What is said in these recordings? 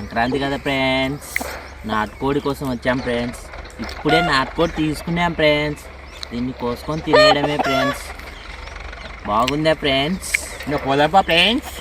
సంక్రాంతి కదా ఫ్రెండ్స్ నాటుకోడి కోసం వచ్చాం ఫ్రెండ్స్ ఇప్పుడే నాటుకోడి తీసుకున్నాం ఫ్రెండ్స్ దీన్ని కోసుకొని తినేయడమే ఫ్రెండ్స్ బాగుందా ఫ్రెండ్స్ ఇంకా పోదాపా ఫ్రెండ్స్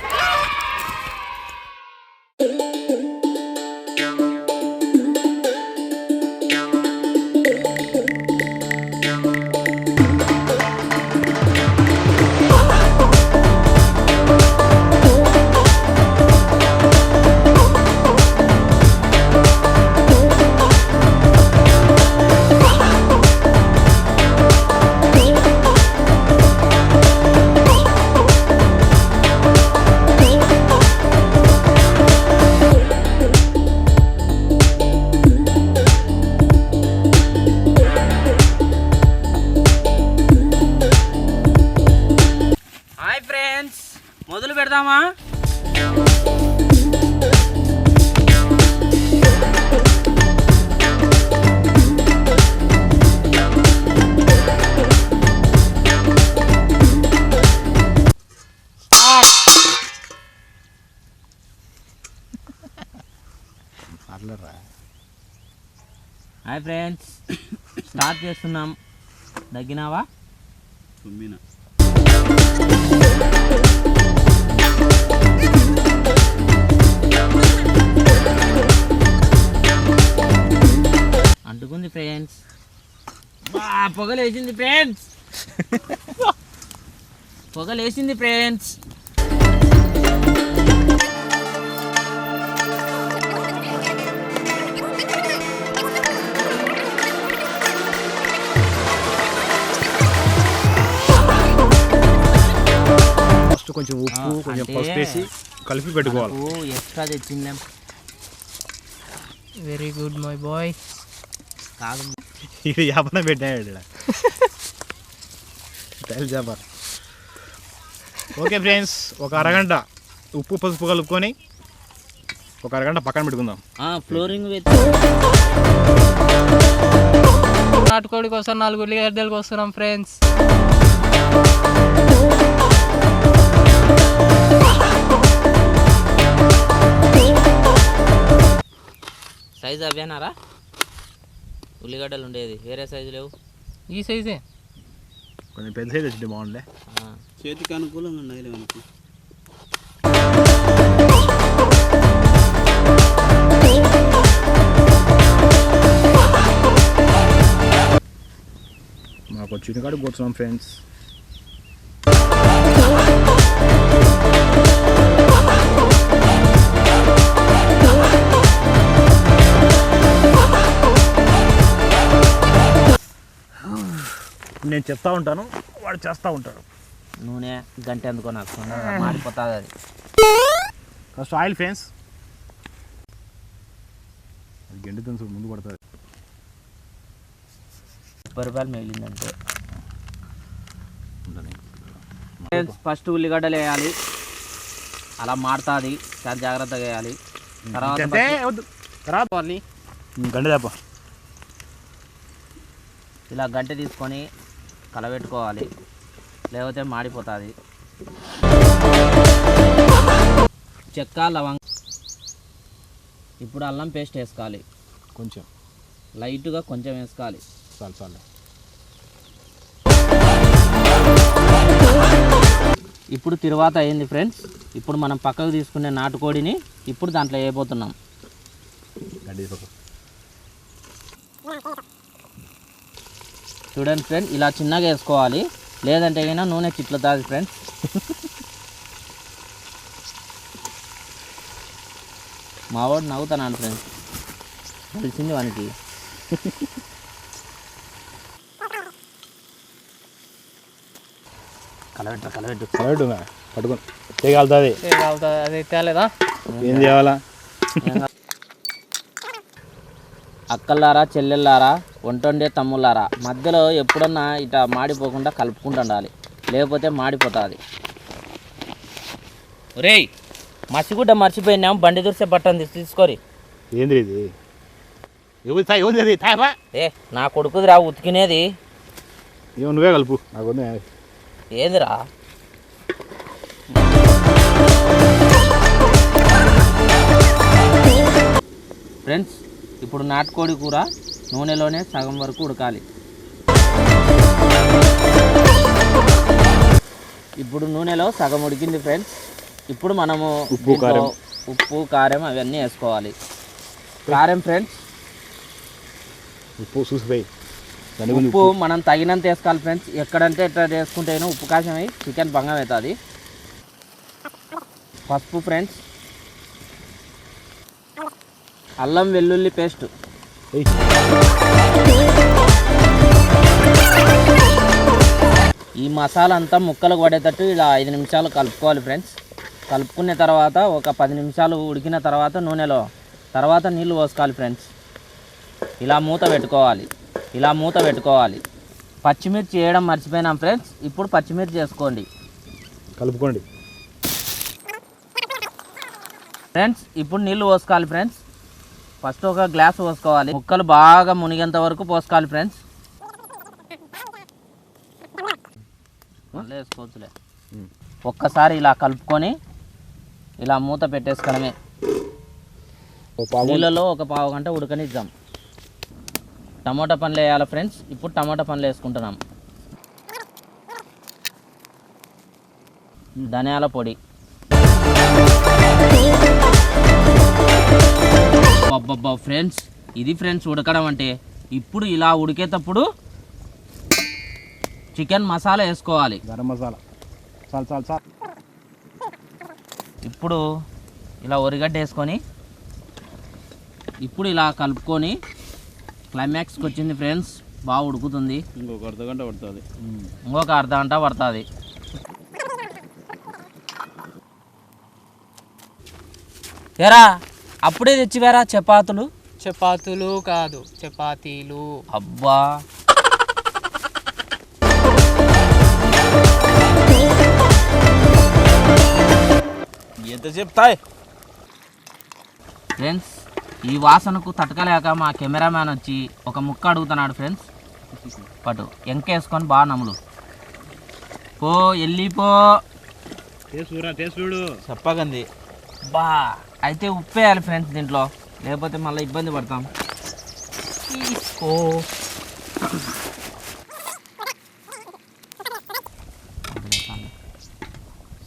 హాయ్ ఫ్రెండ్స్. స్టార్ట్ చేస్తున్నాం. దగ్గినావా? తుమ్మిన అంటుకుంది ఫ్రెండ్స్. బా పొగలేసింది ఫ్రెండ్స్. పొగలేసింది ఫ్రెండ్స్. ఫస్ట్ కొంచెం ఉప్పు కొంచెం పసుపు వేసి కలిపి పెట్టుకోవాలి. ఎక్స్ట్రా తెచ్చిందాం వెరీ గుడ్ మై బాయ్ కాదు. ఇది వ్యాపారం పెట్టాడు వ్యాపారం ఓకే ఫ్రెండ్స్ ఒక అరగంట ఉప్పు పసుపు కలుపుకొని ఒక అరగంట పక్కన పెట్టుకుందాం. ఫ్లోరింగ్ విత్ నాటుకోడి కోసం నాలుగు ఉల్లిగడ్డలకు వస్తున్నాం ఫ్రెండ్స్. సైజు అవేనారా ఉల్లిగడ్డలు ఉండేది. వేరే సైజు లేవు. ఈ సైజే? కొంచెం పెద్ద సైజ్ వచ్చింది బాగుండే. చేతికి అనుకూలంగా ఉన్నాయి మనకి మాకు వచ్చిన కాడికి కూర్చున్నాం ఫ్రెండ్స్ నేను చెప్తా ఉంటాను వాడు చేస్తూ ఉంటాడు. నూనె గంట ఎందుకో నాకు మాడిపోతుంది అది. ఫస్ట్ ఆయిల్ ఫ్రెండ్స్ అది గండి తునుసు ముందు పడుతుంది. ముప్పై రూపాయలు మిగిలిందంటే ఫస్ట్ ఉల్లిగడ్డలు వేయాలి. అలా మాడుతుంది చాలా జాగ్రత్తగా వేయాలి. తర్వాత గంట ఇలా గంట తీసుకొని కలబెట్టుకోవాలి. లేకపోతే మాడిపోతుంది. చెక్క లవంగ. ఇప్పుడు అల్లం పేస్ట్ వేసుకోవాలి. కొంచెం. లైట్గా కొంచెం వేసుకోవాలి. చాలు చాలు. ఇప్పుడు తిరువాత అయింది ఫ్రెండ్స్. ఇప్పుడు మనం పక్కకు తీసుకునే నాటుకోడిని ఇప్పుడు దాంట్లో వేయబోతున్నాం. చూడండి ఫ్రెండ్ ఇలా చిన్నగా వేసుకోవాలి. లేదంటే అయినా నూనె చిట్లుతుంది ఫ్రెండ్స్ మావాడు నవ్వుతాను ఫ్రెండ్స్ తెలిసింది వానికి. కలబెట్టు కలబెట్టు కలవట్టు పట్టుకొని. అది తేలేదా? ఏం చేయాలా అక్కల్లారా చెల్లెళ్ళారా వంటొండే తమ్ముళ్ళారా. మధ్యలో ఎప్పుడన్నా ఇట మాడిపోకుండా కలుపుకుంటూ ఉండాలి. లేకపోతే మాడిపోతుంది. ఒరేయ్ మసిగుడ్డ మర్చిపోయినాం బండి దురిసే బట్టను తీసి తీసుకోరి. ఏంది ఇది? ఏ నా కొడుకుదిరా ఉతికినేది. ఏమో నువ్వే కలుపు. నాకు. ఏందిరా? ఫ్రెండ్స్ ఇప్పుడు నాటుకోడి కూర నూనెలోనే సగం వరకు ఉడకాలి. ఇప్పుడు నూనెలో సగం ఉడికింది ఫ్రెండ్స్. ఇప్పుడు మనము ఉప్పు, కారం. ఉప్పు కారం అవన్నీ వేసుకోవాలి. కారం ఫ్రెండ్స్. ఉప్పు చూసిపోయి ఉప్పు మనం తగినంత వేసుకోవాలి ఫ్రెండ్స్. ఎక్కడంటే ఎట్లా వేసుకుంటేనో ఉప్పు కాసం అయ్యి చికెన్ బంగం అవుతుంది. పసుపు ఫ్రెండ్స్. అల్లం వెల్లుల్లి పేస్ట్. ఈ మసాలా అంతా ముక్కలకు పడేటట్టు ఇలా ఐదు నిమిషాలు కలుపుకోవాలి ఫ్రెండ్స్. కలుపుకున్న తర్వాత ఒక పది నిమిషాలు ఉడికిన తర్వాత నూనెలో తర్వాత నీళ్ళు పోసుకోవాలి ఫ్రెండ్స్. ఇలా మూత పెట్టుకోవాలి. ఇలా మూత పెట్టుకోవాలి. పచ్చిమిర్చి వేయడం మర్చిపోయినాం ఫ్రెండ్స్. ఇప్పుడు పచ్చిమిర్చి చేసుకోండి కలుపుకోండి. ఫ్రెండ్స్ ఇప్పుడు నీళ్ళు పోసుకోవాలి ఫ్రెండ్స్. ఫస్ట్ ఒక గ్లాస్ పోసుకోవాలి. ముక్కలు బాగా మునిగేంత వరకు పోసుకోవాలి ఫ్రెండ్స్. మళ్ళీ వేసుకోవచ్చులే. ఒక్కసారి ఇలా కలుపుకొని ఇలా మూత పెట్టేసుకోవడమే. నీళ్ళలో ఒక పావు గంట ఉడకనిద్దాం. టమాటా పండ్లు వేయాలి ఫ్రెండ్స్. ఇప్పుడు టమాటా పండ్లు వేసుకుంటున్నాం. ధనియాల పొడి. అబ్బబ్బా ఫ్రెండ్స్ ఇది ఫ్రెండ్స్ ఉడకడం అంటే ఇప్పుడు ఇలా ఉడికేటప్పుడు చికెన్ మసాలా వేసుకోవాలి. గరం మసాలా. చాలు చాలు చాలు. ఇప్పుడు ఇలా ఉరిగడ్డ వేసుకొని ఇప్పుడు ఇలా కలుపుకొని క్లైమాక్స్కి వచ్చింది ఫ్రెండ్స్ బాగా ఉడుకుతుంది. ఇంకొక అర్ధ గంట పడుతుంది. ఇంకొక అర్ధ గంట పడుతుంది. ఏరా? అప్పుడే తెచ్చివేరా? చపాతులు? చపాతీలు కాదు చపాతీలు. అబ్బా. ఎంత చెప్తాయి? ఫ్రెండ్స్ ఈ వాసనకు తట్టుకలేక మా కెమెరామ్యాన్ వచ్చి ఒక ముక్క అడుగుతున్నాడు ఫ్రెండ్స్. పటు ఎంకేసుకొని బాగా నమ్ములు పో వెళ్ళిపో చూడు చెప్పకంది బా అయితే ఉప్పు వేయాలి ఫ్రెండ్స్ దీంట్లో. లేకపోతే మళ్ళీ ఇబ్బంది పడతాం. తీసుకో.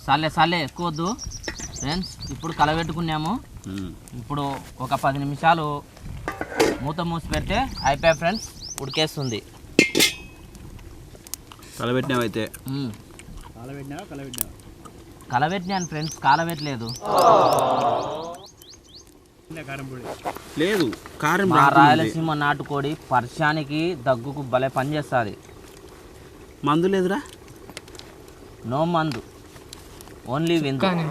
సాలే సాలే ఎక్కువ వద్దు ఫ్రెండ్స్ ఇప్పుడు కలబెట్టుకున్నాము. ఇప్పుడు ఒక పది నిమిషాలు మూత మూసి పెడితే అయిపోయా ఫ్రెండ్స్ ఉడికేస్తుంది. కలబెట్టినావైతే. కలబెట్టినావా కలబెట్టినావా? కలబెట్టినాను ఫ్రెండ్స్ పొడి లేదు. కారం మా. రాయలసీమ నాటుకోడి వర్షానికి దగ్గుకు భలే పనిచేస్తుంది. మందు లేదురా? నో మందు. ఓన్లీ విందు. కానీ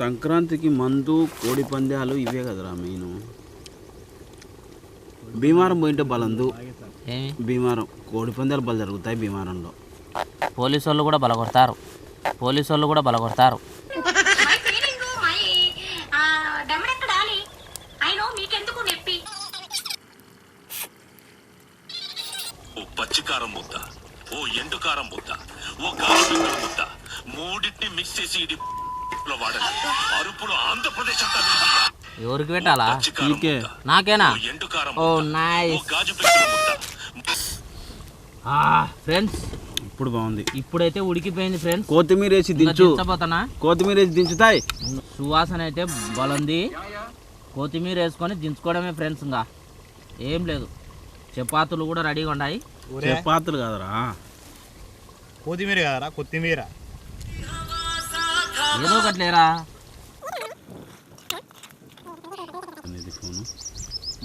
సంక్రాంతికి మందు కోడి పందాలు ఇవే కదరా మెయిన్ భీమారం పోయింటే బలందు. ఏమి? భీమారం కోడి పందాలు బలు జరుగుతాయి భీమారంలో పోలీసు వాళ్ళు కూడా బలగొడతారు. పోలీసు వాళ్ళు కూడా బలగొడతారు. పచ్చికారం ముద్ద ఓ ఎండుకారం ముద్ద ఓ గాలిపింగళ ముద్ద మూడింటిని మిక్స్ చేసి ఇది లో వాడాలి. అరుపులు ఆంధ్రప్రదేశ్ అంతా వినాలి. ఎవరికి పెట్టాలా? నాకేనా? ఓ ఎండుకారం ఓ ముద్ద, ఓ నైస్. ఫ్రెండ్స్ ఇప్పుడు బాగుంది. ఇప్పుడైతే ఉడికిపోయింది ఫ్రెండ్స్ కొత్తిమీర వేసి దించు. దించబోతానా కొత్తిమీర వేసి దించుతాయి. సువాసన అయితే బలంది. కొత్తిమీర వేసుకొని దించుకోవడమే ఫ్రెండ్స్ ఇంకా. ఏం లేదు. చపాతీలు కూడా రెడీగా ఉన్నాయి. చపాతీలు కదరా. కొత్తిమీర కదరా కొత్తిమీర. ఏదో ఒకటి లేరా?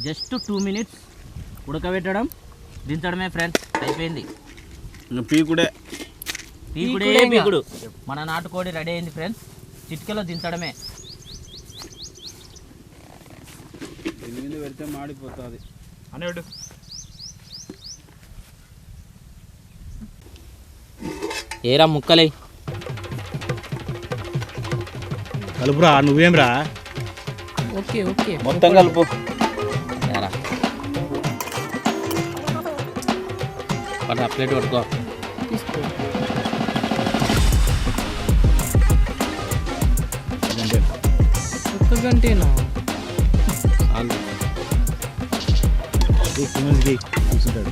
జస్ట్ టూ మినిట్స్ ఉడకబెట్టడం. దించడమే ఫ్రెండ్స్ అయిపోయింది. ఇంకా పీకుడే పీకుడే పీకుడే మన నాటుకోడి రెడీ అయింది ఫ్రెండ్స్. చిటికెలో దించడమే. దీని మీద పెడితే మాడిపోతుంది. అనేవాడు ఏరా ముక్కలే. కలుపురా నువ్వేంరా ఓకే ఓకే. మొత్తం కలుపు. పట్టు, ఆ ప్లేట్ పట్టుకో. ఒక్క గంటేనా? కూర్చుంటాడు.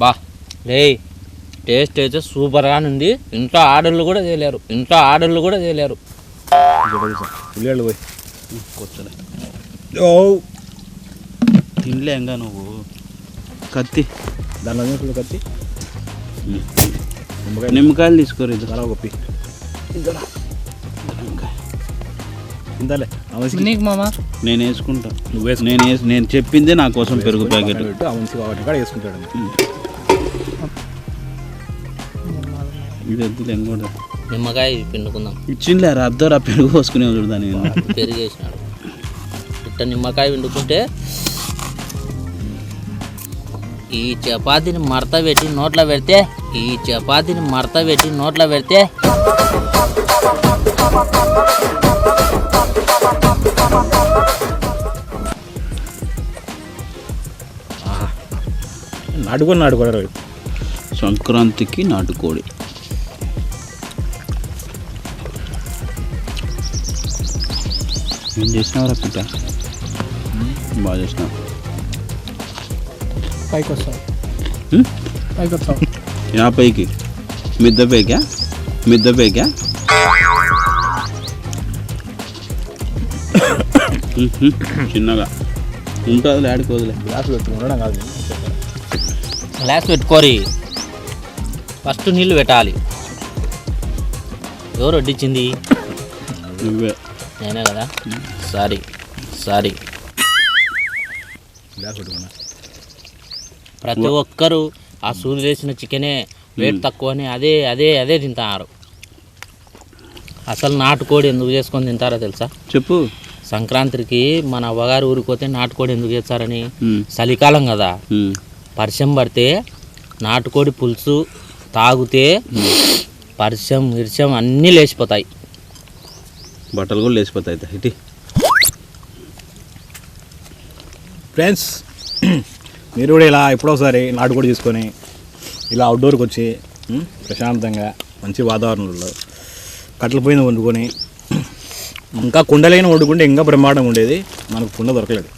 బా. రే టేస్ట్ అయితే సూపర్గా ఉంది ఇంట్లో ఆర్డర్లు కూడా చేయలేరు. ఇంట్లో ఆర్డర్లు కూడా చేయలేరు. ఉల్లిగడ్డలు పోయి. కూర్చోలే. తినలేంగా నువ్వు. కత్తి. దానిలో కత్తి? నిమ్మకాయ. నిమ్మకాయలు తీసుకోరు ఇది తలా గొప్పి. ఇంతలే అవసి నీకు మామ? నేను వేసుకుంటా. నువ్వు. నేను వేసి నేను చెప్పిందే నా కోసం పెరుగు ప్యాకెట్. పెట్టు అవసి కాబట్టి కూడా వేసుకుంటాడు. ఇది వద్దులే ఇంకోటి నిమ్మకాయ పిండుకుందాం. ఇచ్చిందిలేరా అద్దరా పెరుగు పోసుకునే చూడదాని పెరిగేసినాడు ఇట్ట నిమ్మకాయ పిండుకుంటే ఈ చపాతీని మడత పెట్టి నోట్లో పెడితే ఈ చపాతీని మడత పెట్టి నోట్లో పెడితే నాటుకొని నాటుకోడు సంక్రాంతికి నాటుకోడి. ఏం చేసినావురా పిట్ట బాగా చేసినావు. పైకి వస్తావు హ్మ్? పైకి? వస్తావు యాభైకి మిద్ద పైకా? మిద్ద పైకా? చిన్నగా. ఉంటుంది ఆడుకోదులే గ్లాస్ పెట్టుకుని ఉండడం కాదు గ్లాస్ పెట్టుకోరి. ఫస్ట్ నీళ్ళు పెట్టాలి. ఎవరు వడ్డించింది? నువ్వే. నేనే కదా? Sorry sorry. ప్రతి ఒక్కరు ఆ సూర్యుడు వేసిన చికెనే వెయిట్ తక్కువ అని అదే అదే అదే తింటారు. అసలు నాటుకోడి ఎందుకు చేసుకొని తింటారో తెలుసా? చెప్పు. సంక్రాంతికి మన అవ్వగారు ఊరికి పోతే నాటుకోడి ఎందుకు చేస్తారని చలికాలం కదా. పరిచయం పడితే నాటుకోడి పులుసు తాగితే పరిచయం విరిచం అన్నీ లేచిపోతాయి. బట్టలు కూడా లేచిపోతాయి ఇటు. ఫ్రెండ్స్ మీరు కూడా ఇలా ఎప్పుడో ఒకసారి నాటుకోడి తీసుకొని ఇలా అవుట్డోర్కి వచ్చి ప్రశాంతంగా మంచి వాతావరణంలో కట్టెల పోయిన వండుకొని ఇంకా కుండలైన వండుకుంటే ఇంకా బ్రహ్మాండంగా ఉండేది. మనకు కుండ దొరకలేదు.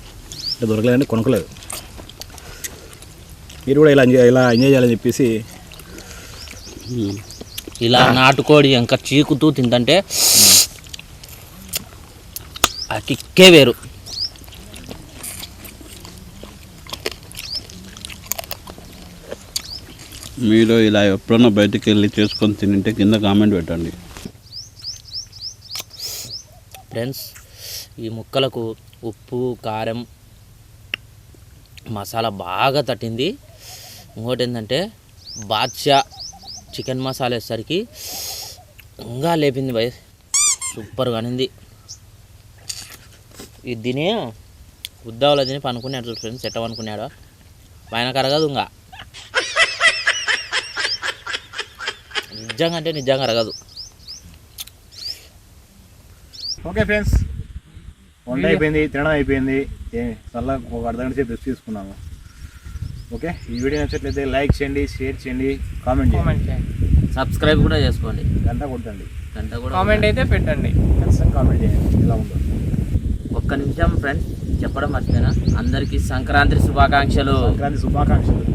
అంటే దొరకలేదంటే కొనుక్కలేదు. మీరు కూడా ఇలా ఎంజాయ్ ఇలా ఎంజాయ్ చేయాలని చెప్పేసి. ఇలా నాటుకోడి ఇంకా చీకుతూ తింటుంటే ఆ కిక్కే వేరు మీరు ఇలా ఎప్పుడన్నా బయటికి వెళ్ళి చేసుకొని తింటే కింద కామెంట్ పెట్టండి. ఫ్రెండ్స్ ఈ ముక్కలకు ఉప్పు కారం మసాలా బాగా తట్టింది. ఇంకోటి ఏంటంటే బాద్షా చికెన్ మసాలా వేసరికి ఇంకా లేపింది భయ్ సూపర్గా అనింది. ఇది తిని ఉద్దావులో తిని పనుకున్నాడు చూడు ఫ్రెండ్స్ ఎట్ట పనుకున్నాడో. పైన కరగదు ఇంకా. నిజంగా అంటే నిజంగా అరగదు ఓకే ఫ్రెండ్స్. వంట అయిపోయింది తినడం అయిపోయింది. ఏ చల్ల ఒక అర్ధ గంట సేపు రెస్ట్ తీసుకున్నాము. ఓకే ఈ వీడియో నచ్చినట్లయితే లైక్ చేయండి షేర్ చేయండి కామెంట్ చేయండి. కామెంట్ చేయండి. సబ్స్క్రైబ్ కూడా చేసుకోండి. గంట కొట్టండి. గంట కూడా కామెంట్ అయితే పెట్టండి. ఖచ్చితంగా కామెంట్ చేయండి. ఎలా ఉందో. ఒక్క నిమిషం ఫ్రెండ్స్ చెప్పడం మర్చిపోయినా. అందరికీ సంక్రాంతి శుభాకాంక్షలు. సంక్రాంతి శుభాకాంక్షలు.